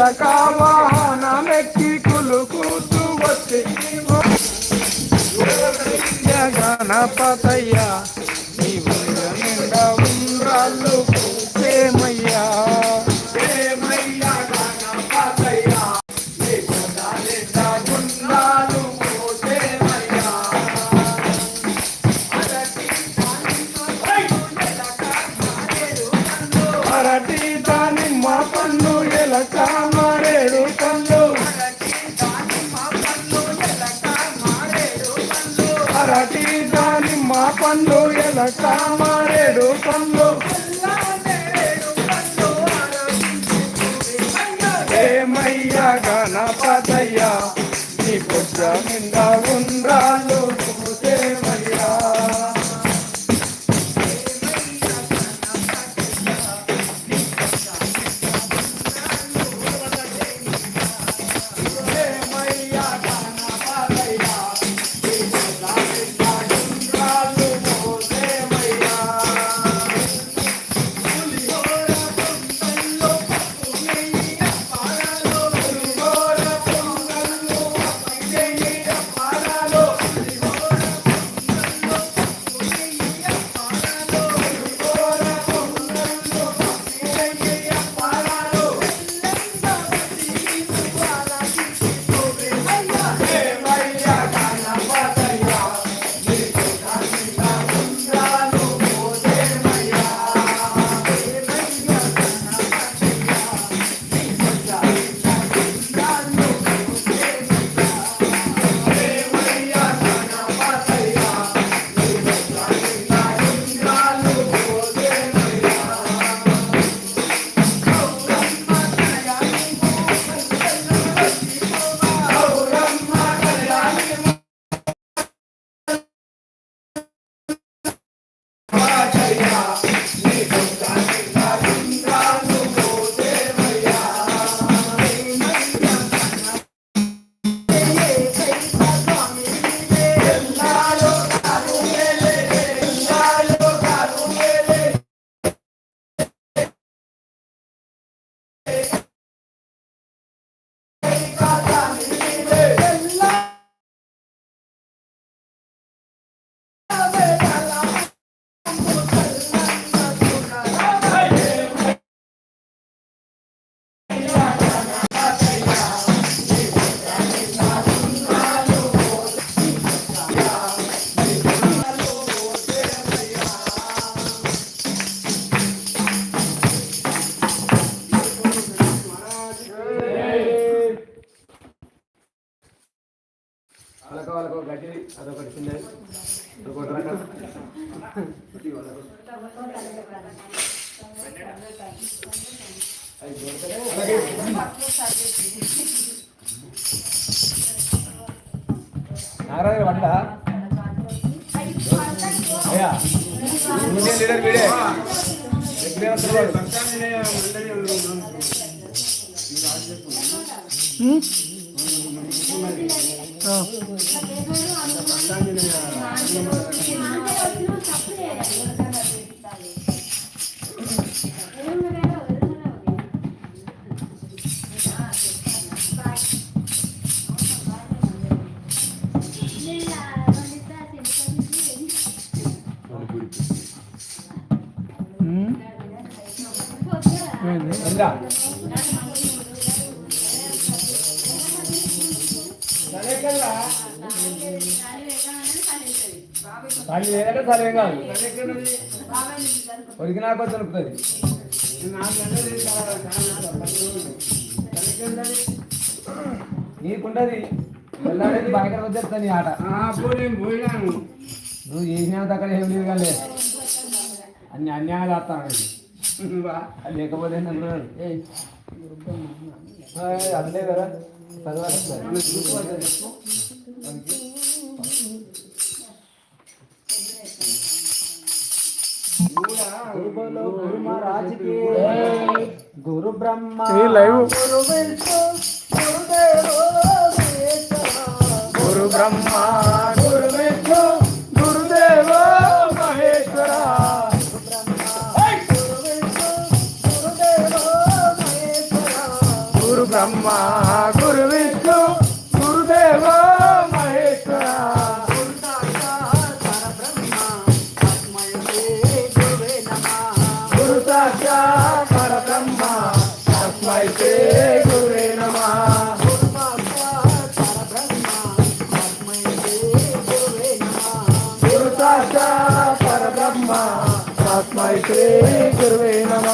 ఎలక వాహనమెక్కి కులుకుతూ వచ్చి గణపతయ్య పన్ను ఎలక అదొకటి చిన్నది అదొకటి రకం నారాయణ వంట. అయ్యా. లీడర్ వీడే ఖాళీ లేదంటే సరే కాదు ఉడికి నాకు దొరుకుతుంది నీకుంటది వెళ్ళాడేది భయంకర వచ్చేస్తుంది నీ ఆట. నువ్వు చేసినంత అక్కడ ఏం లేదు కానీ అన్ని అన్యాయాలు వస్తాను లేకపోతే నన్ను అదిలే కదా. చదవాలి గురు బ్రహ్మ గురు బ్రహ్మ సాక్షా పరబ్రహ్మ తస్మై శ్రీ గురువే నమ.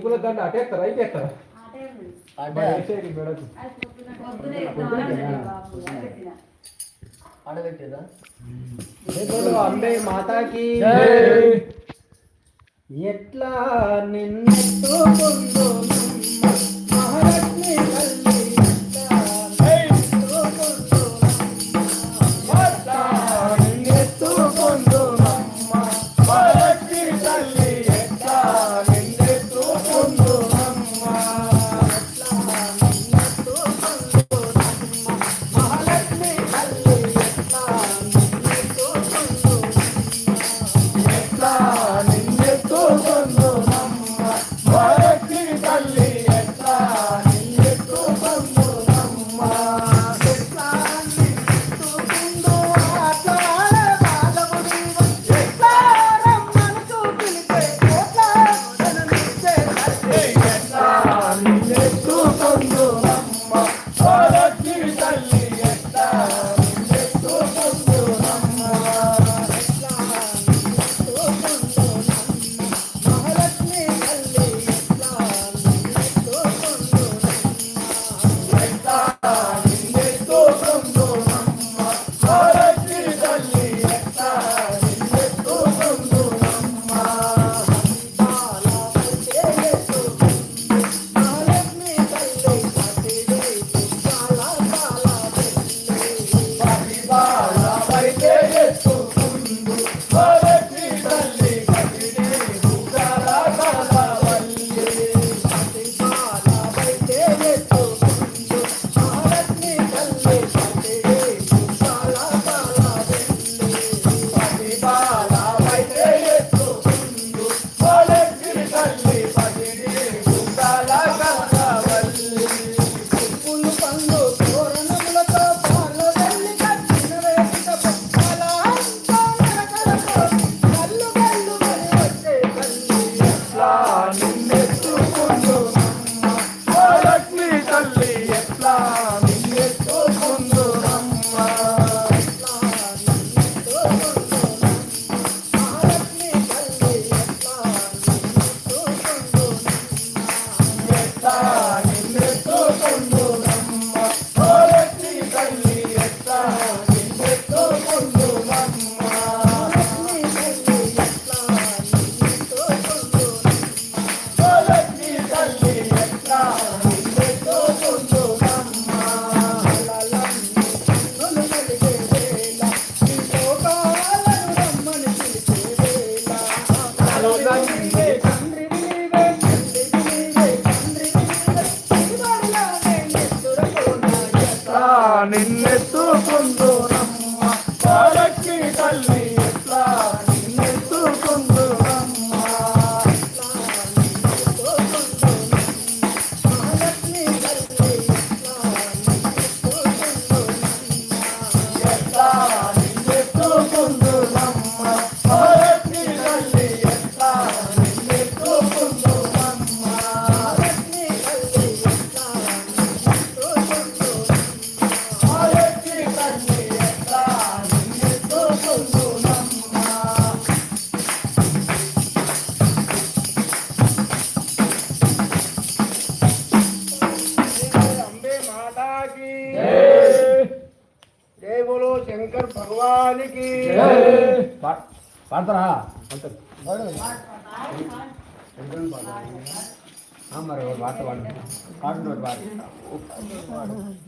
ఇప్పుడు దాన్ని అటేస్తారా ఇటేస్తారా అంటే మాతాకి. ఎట్లా నిన్నట్టు మహాలక్ష్మి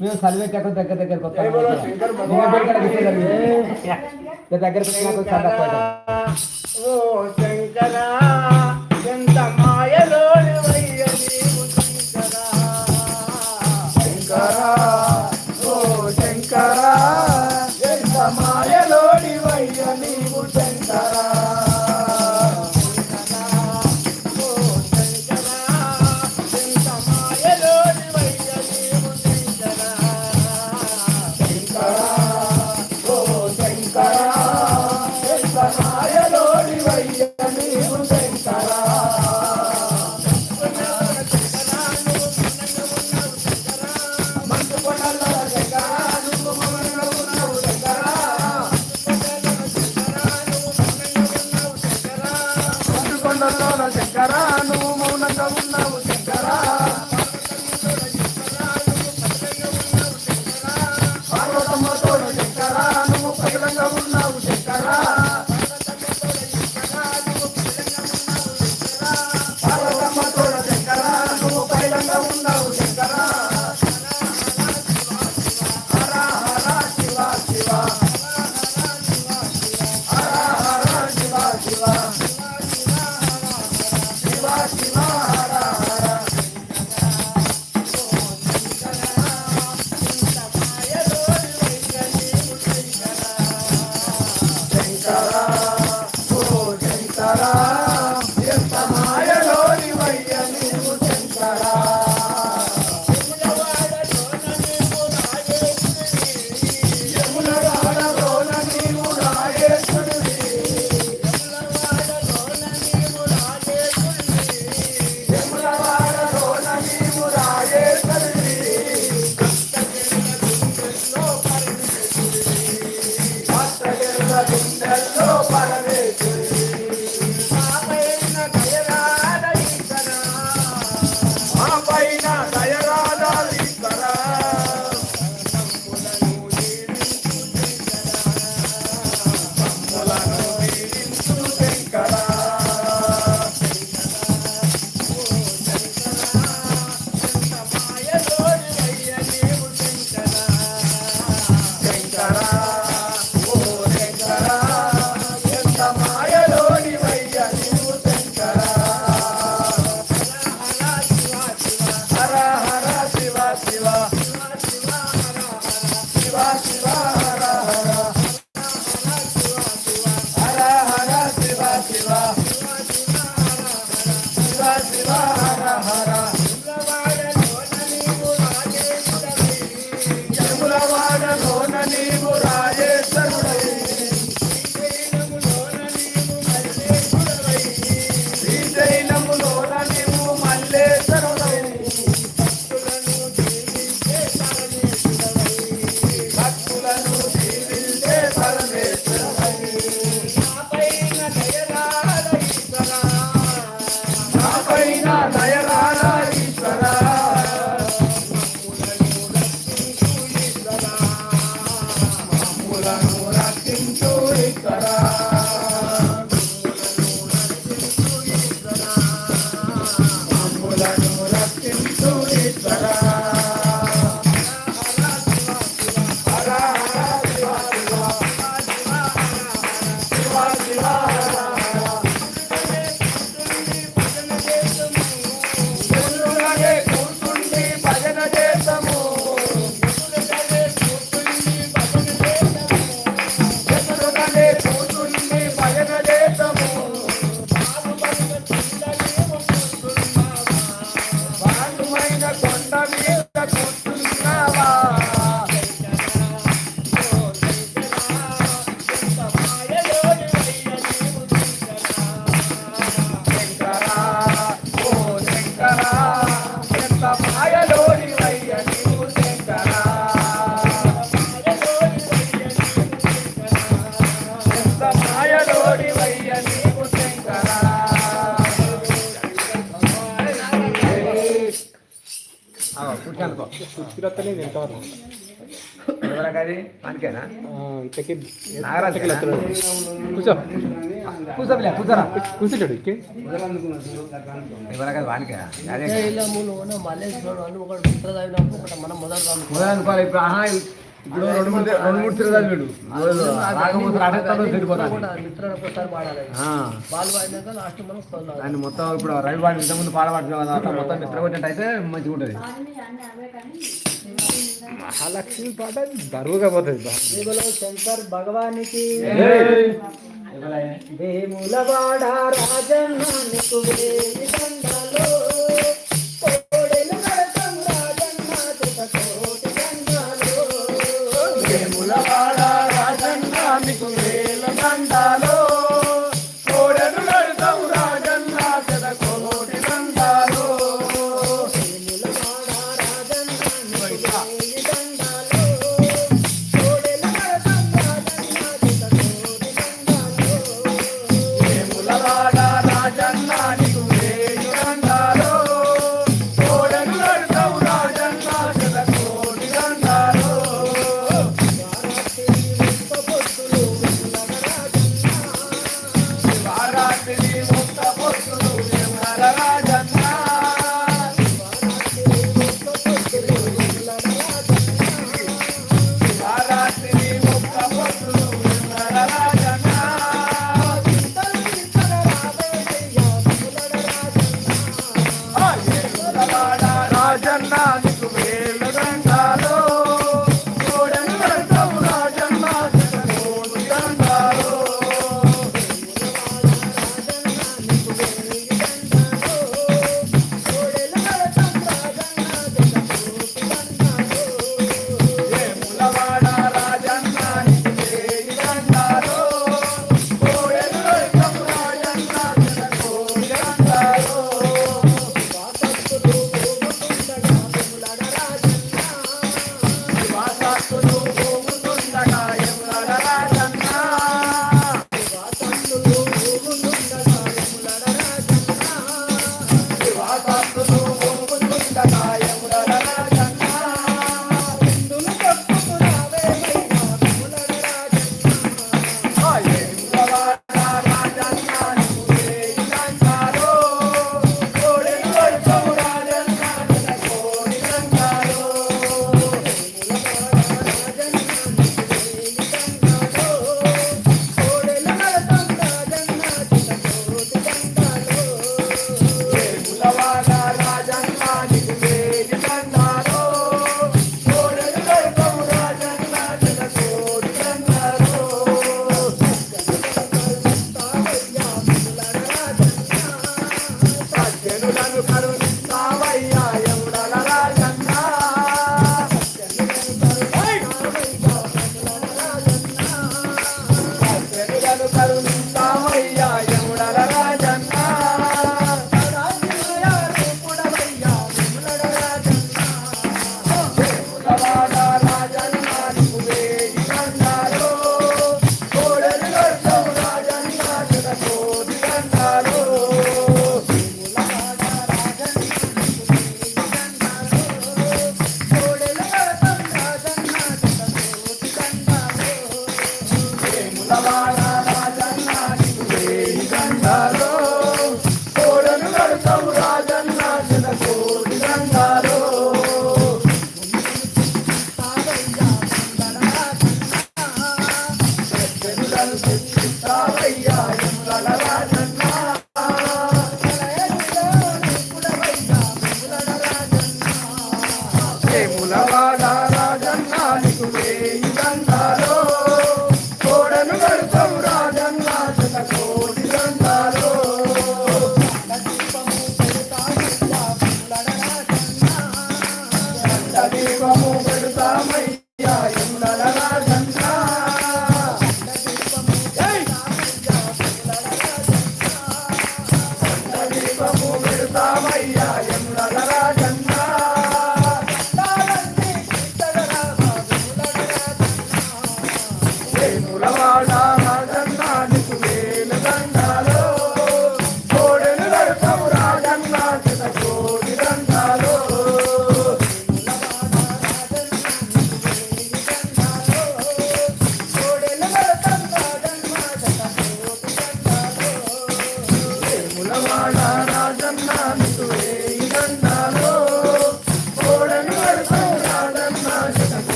మేము సల్వేటకు దగ్గర దగ్గర కొత్త దగ్గర దగ్గర I think that's all. మనకేనా Nagaraju కూర్చో. కూర్చోలే కూర్చోరా. కూర్చుంటాడు ఇవ్వరా కదా వానికేనా అదే మనం మొదలు అనుకోవాలి ఇప్పుడు ఆహా ఇప్పుడు రెండు మూడు రెండు మూడు తిరగాలి వీడు. రాకపోతే రాటెత్తాడో సరిపోతాడు దాన్ని మొత్తం ఇప్పుడు రైలు వాడి ఇంత ముందు పాట మొత్తం మిత్ర కొట్టినట్టయితే మహాలక్ష్మి పాట బరువుగా పోతుంది శంకర్ భగవానికి వేములవాడ రాజన్న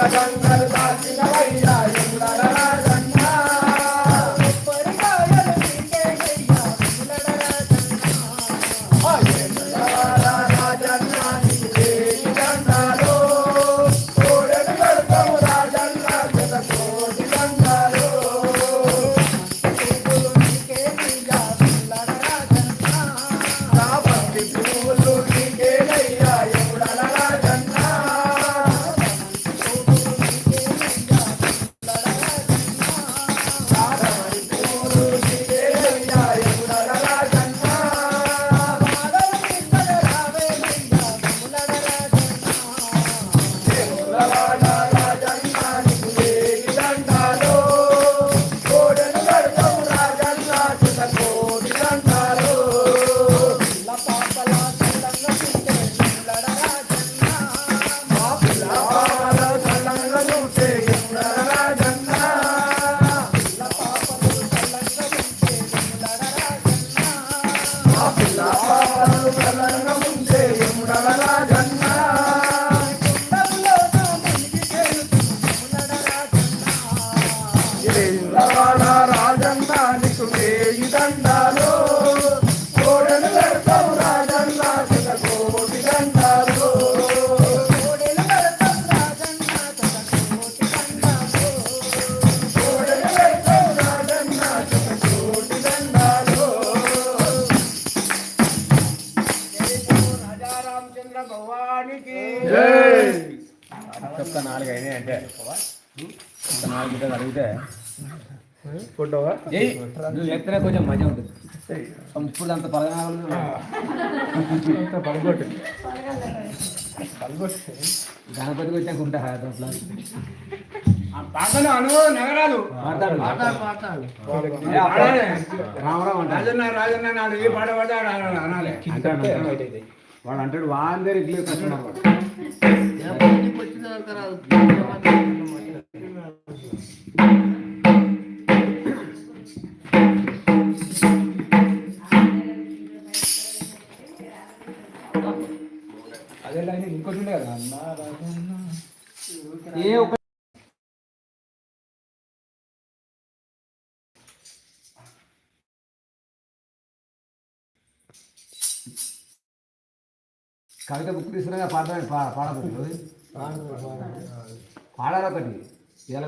大家 ఒక్క నాలుగు అయినాయి అంటే అడిగితే ఎత్తనే కొంచెం మజా ఉంటుంది. సంపూర్ణ అంత పరగనాలు అంత గణపతికి వచ్చాక ఉంటా దాంట్లో అనాలి. వాడు అంటాడు వాళ్ళందరూ ఇట్లే కష్టం అదే లైన్ ఇంకోటి ఉండే కదా అన్న ఏ ఒక కవిత బుక్ తీసుకున్నా పాడతాను పాడకూడదు పాడాలి ఒకటి. జయ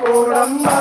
పోడమ్మా